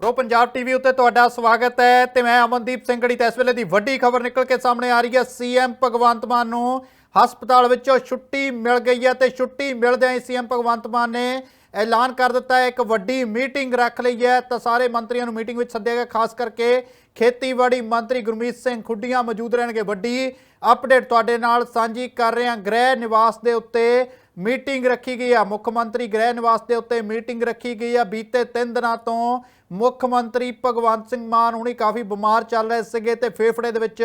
Pro Punjab TV ਉੱਤੇ ਤੁਹਾਡਾ ਸਵਾਗਤ ਹੈ ਤੇ ਮੈਂ ਅਮਨਦੀਪ ਸਿੰਘ ਗੜੀ ਤੇ ਇਸ ਵੇਲੇ ਦੀ ਵੱਡੀ ਖਬਰ ਨਿਕਲ ਕੇ ਸਾਹਮਣੇ ਆ ਰਹੀ ਹੈ। ਸੀਐਮ ਭਗਵੰਤ ਮਾਨ ਨੂੰ ਹਸਪਤਾਲ ਵਿੱਚੋਂ ਛੁੱਟੀ ਮਿਲ ਗਈ ਹੈ ਤੇ ਛੁੱਟੀ ਮਿਲਦਿਆਂ ਹੀ ਸੀਐਮ ਭਗਵੰਤ ਮਾਨ ਨੇ ਐਲਾਨ ਕਰ ਦਿੱਤਾ ਹੈ। ਇੱਕ ਵੱਡੀ ਮੀਟਿੰਗ ਰੱਖ ਲਈ ਹੈ ਤਾਂ ਸਾਰੇ ਮੰਤਰੀਆਂ ਨੂੰ ਮੀਟਿੰਗ ਵਿੱਚ ਸੱਦਿਆ ਗਿਆ, ਖਾਸ ਕਰਕੇ ਖੇਤੀਬਾੜੀ ਮੰਤਰੀ ਗੁਰਮੀਤ ਸਿੰਘ ਖੁੱਡੀਆਂ ਮੌਜੂਦ ਰਹਿਣਗੇ। ਵੱਡੀ ਅਪਡੇਟ ਤੁਹਾਡੇ ਨਾਲ ਸਾਂਝੀ ਕਰ ਰਹੇ ਹਾਂ। ਗ੍ਰਹਿ ਨਿਵਾਸ ਦੇ ਉੱਤੇ ਮੀਟਿੰਗ ਰੱਖੀ ਗਈ ਆ। ਮੁੱਖ ਮੰਤਰੀ ਗ੍ਰਹਿ ਨਿਵਾਸ ਦੇ ਉੱਤੇ ਮੀਟਿੰਗ ਰੱਖੀ ਗਈ ਆ। ਬੀਤੇ 3 ਦਿਨਾਂ ਤੋਂ ਮੁੱਖ ਮੰਤਰੀ ਭਗਵੰਤ ਸਿੰਘ ਮਾਨ ਹੁਣੀ ਕਾਫੀ ਬਿਮਾਰ ਚੱਲ ਰਹੇ ਸੀਗੇ ਤੇ ਫੇਫੜੇ ਦੇ ਵਿੱਚ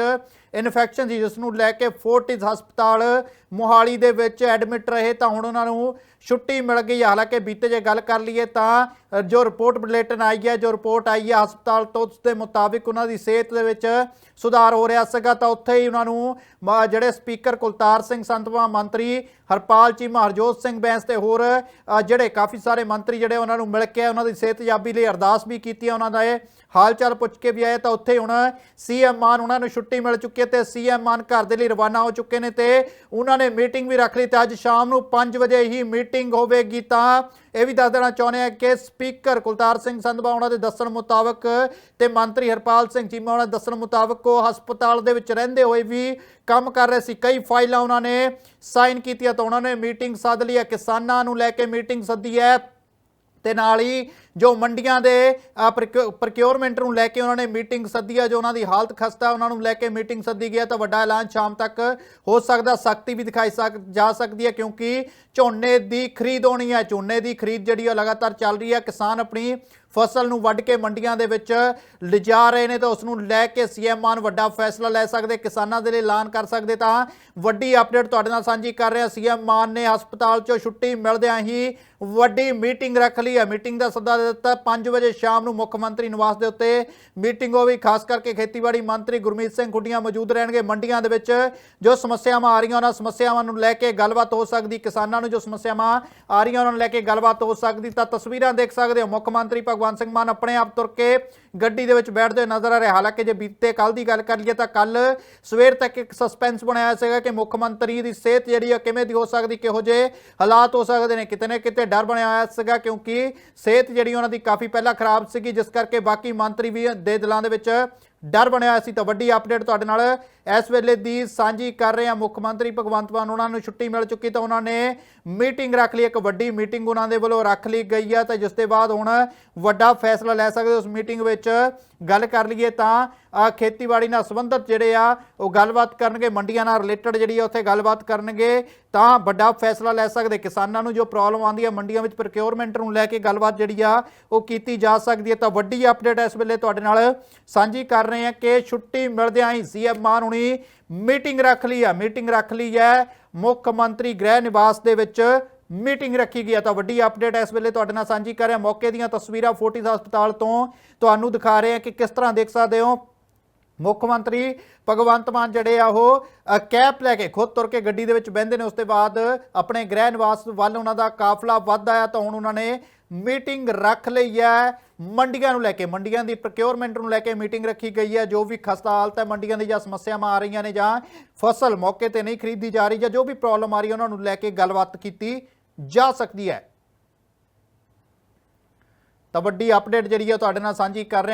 ਇਨਫੈਕਸ਼ਨ ਸੀ, ਜਿਸ ਨੂੰ ਲੈ ਕੇ ਫੋਰਟਿਸ ਹਸਪਤਾਲ ਮੋਹਾਲੀ ਦੇ ਵਿੱਚ ਐਡਮਿਟ ਰਹੇ। ਤਾਂ ਹੁਣ ਉਹਨਾਂ ਨੂੰ ਛੁੱਟੀ ਮਿਲ ਗਈ ਹੈ। ਹਾਲਾਂਕਿ ਬੀਤੇ ਜੇ ਗੱਲ ਕਰ ਲਈਏ ਤਾਂ ਜੋ ਰਿਪੋਰਟ ਬੁਲੇਟਿਨ ਆਈ ਹੈ, ਜੋ ਰਿਪੋਰਟ ਆਈ ਹੈ, ਹਸਪਤਾਲ ਤੋਂ ਉਸ ਦੇ ਮੁਤਾਬਿਕ ਉਹਨਾਂ ਦੀ ਸਿਹਤ ਦੇ ਵਿੱਚ ਸੁਧਾਰ ਹੋ ਰਿਹਾ ਸੀਗਾ ਤਾਂ ਉੱਥੇ ਹੀ ਉਹਨਾਂ ਨੂੰ, ਮ- ਜਿਹੜੇ ਸਪੀਕਰ ਕੁਲਤਾਰ ਸਿੰਘ ਸੰਧਵਾ, ਮੰਤਰੀ ਹਰਪਾਲ ਚੀਮਾ ਹਰਜੋਤ ਸਿੰਘ ਬੈਂਸ ਤੇ ਹੋਰ ਜਿਹੜੇ ਕਾਫੀ ਸਾਰੇ ਮੰਤਰੀ ਜਿਹੜੇ ਉਹਨਾਂ ਨੂੰ ਮਿਲ ਕੇ ਉਹਨਾਂ ਦੀ ਸਿਹਤਯਾਬੀ ਲਈ ਅਰਦਾਸ ਵੀ ਕੀਤੀ ਹੈ, ਉਹਨਾਂ ਦਾ ਇਹ ਹਾਲ ਚਾਲ ਪੁੱਛ ਕੇ ਵੀ ਆਏ ਤਾਂ ਉੱਥੇ ਹੁਣ ਸੀਐਮ ਮਾਨ, ਉਹਨਾਂ ਨੂੰ ਛੁੱਟੀ ਮਿਲ ਚੁੱਕੀ ਹੈ ਤੇ ਸੀਐਮ ਮਾਨ ਘਰ ਦੇ ਲਈ ਰਵਾਨਾ ਹੋ ਚੁੱਕੇ ਨੇ ਤੇ ਉਹਨਾਂ ਨੇ ਮੀਟਿੰਗ ਵੀ ਰੱਖ ਲਈ ਤੇ ਅੱਜ ਸ਼ਾਮ ਨੂੰ 5 ਵਜੇ ਹੀ ਮੀਟ ਮੀਟਿੰਗ ਹੋਵੇਗੀ ਤਾਂ ਇਹ ਵੀ ਦੱਸ ਦੇਣਾ ਚਾਹੁੰਦੇ ਆ ਕਿ ਸਪੀਕਰ ਕੁਲਤਾਰ ਸਿੰਘ ਸੰਧਵਾ ਉਹਨਾਂ ਦੇ ਦੱਸਣ ਮੁਤਾਬਕ ਤੇ ਮੰਤਰੀ ਹਰਪਾਲ ਸਿੰਘ ਚੀਮਾ ਉਹਨਾਂ ਦੇ ਦੱਸਣ ਮੁਤਾਬਕ ਉਹ ਹਸਪਤਾਲ ਦੇ ਵਿੱਚ ਰਹਿੰਦੇ ਹੋਏ ਵੀ ਕੰਮ ਕਰ ਰਹੇ ਸੀ। ਕਈ ਫਾਈਲਾਂ ਉਹਨਾਂ ਨੇ ਸਾਈਨ ਕੀਤੀਆਂ ਤਾਂ ਉਹਨਾਂ ਨੇ ਮੀਟਿੰਗ ਸੱਦ ਲਈ ਹੈ। ਕਿਸਾਨਾਂ ਨੂੰ ਲੈ ਕੇ ਮੀਟਿੰਗ ਸੱਦੀ ਹੈ ਤੇ ਨਾਲ ਹੀ ਜੋ ਮੰਡੀਆਂ ਦੇ ਪ੍ਰੋਕਿਉਰਮੈਂਟ ਨੂੰ ਲੈ ਕੇ ਉਹਨਾਂ ਨੇ ਮੀਟਿੰਗ ਸੱਦੀ ਹੈ ਜੋ ਉਹਨਾਂ ਦੀ ਹਾਲਤ ਖਸਤਾ, ਉਹਨਾਂ ਨੂੰ ਲੈ ਕੇ ਮੀਟਿੰਗ ਸੱਦੀ ਗਈ ਹੈ ਤਾਂ ਵੱਡਾ ਐਲਾਨ ਸ਼ਾਮ ਤੱਕ ਹੋ ਸਕਦਾ, ਸਖਤੀ ਵੀ ਦਿਖਾਈ ਸਕ, ਜਾ ਸਕਦੀ ਹੈ ਕਿਉਂਕਿ ਝੋਨੇ ਦੀ ਖਰੀਦ ਹੋਣੀ ਹੈ ਝੋਨੇ ਦੀ ਖਰੀਦ ਜਿਹੜੀ ਉਹ ਲਗਾਤਾਰ ਚੱਲ ਰਹੀ ਹੈ ਕਿਸਾਨ ਆਪਣੀ ਫਸਲ ਨੂੰ ਵੱਢ ਕੇ ਮੰਡੀਆਂ ਦੇ ਵਿੱਚ ਲਿਜਾ ਰਹੇ ਨੇ, ਤਾਂ ਉਸ ਨੂੰ ਲੈ ਕੇ ਸੀਐਮ ਮਾਨ ਵੱਡਾ ਫੈਸਲਾ ਲੈ ਸਕਦੇ, ਕਿਸਾਨਾਂ ਦੇ ਲਈ ਐਲਾਨ ਕਰ ਸਕਦੇ, ਤਾਂ ਵੱਡੀ ਅਪਡੇਟ ਤੁਹਾਡੇ ਨਾਲ ਸਾਂਝੀ ਕਰ ਰਿਹਾ ਸੀਐਮ ਮਾਨ ਨੇ ਹਸਪਤਾਲ 'ਚੋਂ ਛੁੱਟੀ, ਮਿਲਦਿਆਂ ਹੀ ਵੱਡੀ ਮੀਟਿੰਗ ਰੱਖ ਲਈ ਹੈ ਮੀਟਿੰਗ ਦਾ ਸੱਦਾ ਦਿੱਤਾ। 5 ਵਜੇ ਸ਼ਾਮ ਨੂੰ ਮੁੱਖ ਮੰਤਰੀ ਨਿਵਾਸ ਦੇ ਉੱਤੇ ਮੀਟਿੰਗ ਹੋਵੇ ਖਾਸ ਕਰਕੇ ਖੇਤੀਬਾੜੀ ਮੰਤਰੀ ਗੁਰਮੀਤ ਸਿੰਘ ਖੁੱਡੀਆਂ ਮੌਜੂਦ ਰਹਿਣਗੇ ਮੰਡੀਆਂ ਦੇ ਵਿੱਚ, ਜੋ ਸਮੱਸਿਆਵਾਂ ਆ ਰਹੀਆਂ। ਉਹਨਾਂ ਸਮੱਸਿਆਵਾਂ ਨੂੰ ਲੈ ਕੇ ਗੱਲਬਾਤ ਹੋ ਸਕਦੀ। ਕਿਸਾਨਾਂ ਨੂੰ ਜੋ ਸਮੱਸਿਆਵਾਂ ਆ ਰਹੀਆਂ, ਉਹਨਾਂ ਨੂੰ ਲੈ ਕੇ ਗੱਲਬਾਤ ਹੋ ਸਕਦੀ। ਤਾਂ ਤਸਵੀਰਾਂ ਦੇਖ ਸਕਦੇ ਹੋ। ਮੁੱਖ ਮੰਤਰੀ ਭਗਵੰਤ ਸਿੰਘ ਮਾਨ ਆਪਣੇ ਆਪ ਤੁਰ ਕੇ ਗੱਡੀ ਦੇ ਵਿੱਚ ਬੈਠਦੇ ਹੋਏ ਨਜ਼ਰ ਆ ਰਹੇ। ਹਾਲਾਂਕਿ ਜੇ ਬੀਤੇ ਕੱਲ ਦੀ ਗੱਲ ਕਰ ਲਈਏ ਤਾਂ ਕੱਲ ਸਵੇਰ ਤੱਕ ਇੱਕ ਸਸਪੈਂਸ ਬਣਾਇਆ ਹੋਇਆ ਸੀਗਾ ਕਿ ਮੁੱਖ ਮੰਤਰੀ ਦੀ ਸਿਹਤ ਜਿਹੜੀ ਆ ਕਿਵੇਂ ਦੀ ਹੋ ਸਕਦੀ, ਕਿਹੋ ਜਿਹੇ ਹਾਲਾਤ ਹੋ ਸਕਦੇ ਨੇ। ਕਿਤੇ ਨਾ ਕਿਤੇ ਡਰ ਬਣਿਆ ਹੋਇਆ ਸੀਗਾ ਕਿਉਂਕਿ ਸਿਹਤ ਜਿਹੜੀ ਉਹਨਾਂ ਦੀ ਕਾਫੀ ਪਹਿਲਾਂ ਖਰਾਬ ਸੀਗੀ, ਜਿਸ ਕਰਕੇ ਬਾਕੀ ਮੰਤਰੀ ਵੀ ਦੇ ਦਿਲਾਂ ਦੇ ਵਿੱਚ ਡਰ ਬਣਿਆ ਸੀ। ਤਾਂ ਵੱਡੀ ਅਪਡੇਟ ਤੁਹਾਡੇ ਨਾਲ ਇਸ ਵੇਲੇ ਦੀ ਸਾਂਝੀ ਕਰ ਰਹੇ ਹਾਂ। ਮੁੱਖ ਮੰਤਰੀ ਭਗਵੰਤ ਮਾਨ, ਉਹਨਾਂ ਨੂੰ ਛੁੱਟੀ ਮਿਲ ਚੁੱਕੀ ਤਾਂ ਉਹਨਾਂ ਨੇ ਮੀਟਿੰਗ ਰੱਖ ਲਈ, ਇੱਕ ਵੱਡੀ ਮੀਟਿੰਗ ਉਹਨਾਂ ਦੇ ਵੱਲੋਂ ਰੱਖ ਲਈ ਗਈ ਹੈ ਤਾਂ ਜਿਸ ਦੇ ਬਾਅਦ ਹੁਣ ਵੱਡਾ ਫੈਸਲਾ ਲੈ ਸਕਦੇ ਉਸ ਮੀਟਿੰਗ ਵਿੱਚ ਗੱਲ ਕਰ ਲਈਏ ਤਾਂ ਖੇਤੀਬਾੜੀ ਨਾਲ ਸੰਬੰਧਿਤ ਜਿਹੜੇ ਆ, ਉਹ ਗੱਲਬਾਤ ਕਰਨਗੇ, ਮੰਡੀਆਂ ਨਾਲ ਰਿਲੇਟਡ ਜਿਹੜੀ ਆ, ਉੱਥੇ ਗੱਲਬਾਤ ਕਰਨਗੇ। ਤਾਂ ਵੱਡਾ ਫੈਸਲਾ ਲੈ ਸਕਦੇ ਕਿਸਾਨਾਂ ਨੂੰ, ਜੋ ਪ੍ਰੋਬਲਮ ਆਉਂਦੀ ਹੈ ਮੰਡੀਆਂ ਵਿੱਚ ਪ੍ਰੋਕਿਉਰਮੈਂਟ ਨੂੰ ਲੈ ਕੇ ਗੱਲਬਾਤ ਜਿਹੜੀ ਆ, ਉਹ ਕੀਤੀ ਜਾ ਸਕਦੀ ਹੈ। ਤਾਂ ਵੱਡੀ ਅਪਡੇਟ ਇਸ ਵੇਲੇ ਤੁਹਾਡੇ ਨਾਲ ਸਾਂਝੀ ਕਰ ਰਹੇ ਹਾਂ ਕਿ ਛੁੱਟੀ ਮਿਲਦਿਆਂ ਹੀ ਸੀਐਮ ਮਾਨ ਹੁਣੀ ਮੀਟਿੰਗ ਰੱਖ ਲਈ ਆ। ਮੀਟਿੰਗ ਰੱਖ ਲਈ ਹੈ। ਮੁੱਖ ਮੰਤਰੀ ਗ੍ਰਹਿ ਨਿਵਾਸ ਦੇ ਵਿੱਚ ਮੀਟਿੰਗ ਰੱਖੀ ਗਈ ਹੈ ਤਾਂ ਵੱਡੀ ਅਪਡੇਟ ਇਸ ਵੇਲੇ ਤੁਹਾਡੇ ਨਾਲ ਸਾਂਝੀ ਕਰ ਰਿਹਾ। ਮੌਕੇ ਦੀਆਂ ਤਸਵੀਰਾਂ ਫੋਰਟਿਸ ਹਸਪਤਾਲ ਤੋਂ ਤੁਹਾਨੂੰ ਦਿਖਾ ਰਹੇ ਹਾਂ ਕਿ ਕਿਸ ਤਰ੍ਹਾਂ ਦੇਖ ਸਕਦੇ ਹੋ। ਮੁੱਖ ਮੰਤਰੀ ਭਗਵੰਤ ਮਾਨ ਜਿਹੜੇ ਆ ਉਹ ਕੈਪ ਲੈ ਕੇ ਖੁਦ ਤੁਰ ਕੇ ਗੱਡੀ ਦੇ ਵਿੱਚ ਬਹਿੰਦੇ ਨੇ, ਉਸ ਤੋਂ ਬਾਅਦ ਆਪਣੇ ਗ੍ਰਹਿ ਨਿਵਾਸ ਵੱਲ ਉਹਨਾਂ ਦਾ ਕਾਫਲਾ ਵੱਧਦਾ ਆ ਤਾਂ ਹੁਣ ਉਹਨਾਂ ਨੇ ਮੀਟਿੰਗ ਰੱਖ ਲਈ ਹੈ। ਮੰਡੀਆਂ ਨੂੰ ਲੈ ਕੇ, ਮੰਡੀਆਂ ਦੀ ਪ੍ਰੋਕਿਉਰਮੈਂਟ ਨੂੰ ਲੈ ਕੇ ਮੀਟਿੰਗ ਰੱਖੀ ਗਈ ਹੈ। ਜੋ ਵੀ ਖਸਤਾ ਹਾਲਤ ਹੈ, ਮੰਡੀਆਂ ਦੀ ਜਾਂ ਸਮੱਸਿਆਵਾਂ ਆ ਰਹੀਆਂ ਨੇ ਜਾਂ ਫਸਲ ਮੌਕੇ ਤੇ ਨਹੀਂ ਖਰੀਦੀ ਜਾ ਰਹੀ ਜਾਂ ਜੋ ਵੀ ਪ੍ਰੋਬਲਮ ਆ ਰਹੀ ਹੈ, ਉਹਨਾਂ ਨੂੰ ਲੈ ਕੇ ਗੱਲਬਾਤ ਕੀਤੀ ਜਾ ਸਕਦੀ ਹੈ। ਤਾਂ ਵੱਡੀ ਅਪਡੇਟ ਜਿਹੜੀ ਹੈ ਤੁਹਾਡੇ ਨਾਲ ਸਾਂਝੀ ਕਰ ਰਹੇ